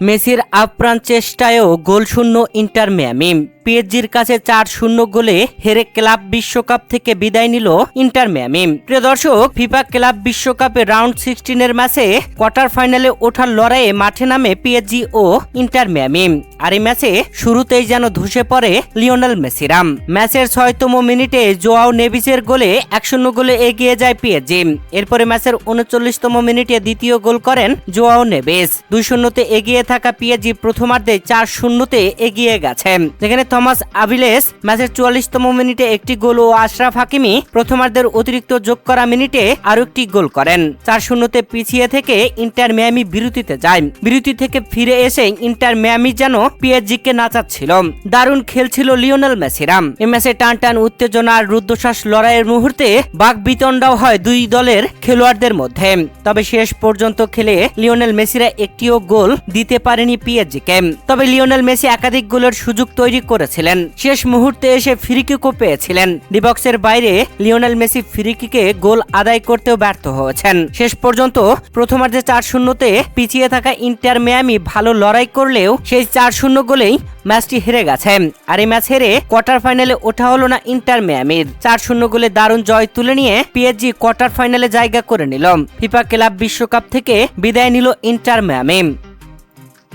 মেসির আপ্রাণ চেষ্টায়ও গোলশূন্য inter Miami. পিএসজির কাছে চার শূন্য গোলে হেরে ক্লাব বিশ্বকাপ থেকে বিদায় নিল ইন্টার মিয়ামি। প্রিয় দর্শক, ফিফা ক্লাব বিশ্বকাপে রাউন্ড সিক্সটিনের ম্যাচে কোয়ার্টার ফাইনালে ওঠার লড়াইয়ে মাঠে নামে পিএসজি ও ইন্টার মিয়ামি। আর এই ম্যাচে শুরুতেই যেন ধসে পড়ে লিওনেল মেসিরাম। ম্যাচের ছয়তম মিনিটে জোয়াও নেভিসের গোলে এক শূন্য গোলে এগিয়ে যায় পিএসজি। এরপরে ম্যাচের উনচল্লিশতম মিনিটে দ্বিতীয় গোল করেন জোয়াও নেভিস। দুই শূন্যতে এগিয়ে থাকা পিএসজি প্রথমার্ধে চার শূন্যতে এগিয়ে গেছে। যেখানে থমাস আভিলেস ম্যাচের চুয়াল্লিশতম মিনিটে একটি গোল ও আশরাফ হাকিমি প্রথমার্ধের অতিরিক্ত যোগ করা মিনিটে আরও একটি গোল করেন। চার শূন্যতে পিছিয়ে থেকে ইন্টার মিয়ামি বিরতিতে যায়। বিরতি থেকে ফিরে এসে ইন্টার মিয়ামি যেন পিএসজি কে নাচাচ্ছিল। দারুণ খেলছিল লিওনেল মেসিরাম এ ম্যাচে টান টান উত্তেজনা আর রুদ্ধশ্বাস লড়াইয়ের মুহূর্তে বাঘ বিতণ্ডাও হয় দুই দলের খেলোয়াড়দের মধ্যে। তবে শেষ পর্যন্ত খেলে লিওনেল মেসিরা একটিও গোল দিতে পারেনি পিএসজি কে তবে লিওনেল মেসি একাধিক গোলের সুযোগ তৈরি করেছিলেন। শেষ মুহূর্তে এসে ফ্রিকিকও পেয়েছিলেন। ডিবক্সের বাইরে লিওনেল মেসি ফ্রিকিকে গোল আদায় করতেও ব্যর্থ হয়েছেন। শেষ পর্যন্ত প্রথমার্ধে চার শূন্যতে পিছিয়ে থাকা ইন্টার মিয়ামি ভালো লড়াই করলেও সেই চার শূন্য গোলেই ম্যাচটি হেরে গেছে। আর এই ম্যাচ হেরে কোয়ার্টার ফাইনালে ওঠা হলো না ইন্টার মিয়ামির। চার শূন্য গোলে দারুণ জয় তুলে নিয়ে পিএসজি কোয়ার্টার ফাইনালে জায়গা করে নিল। ফিফা ক্লাব বিশ্বকাপ থেকে বিদায় নিল ইন্টার মিয়ামি।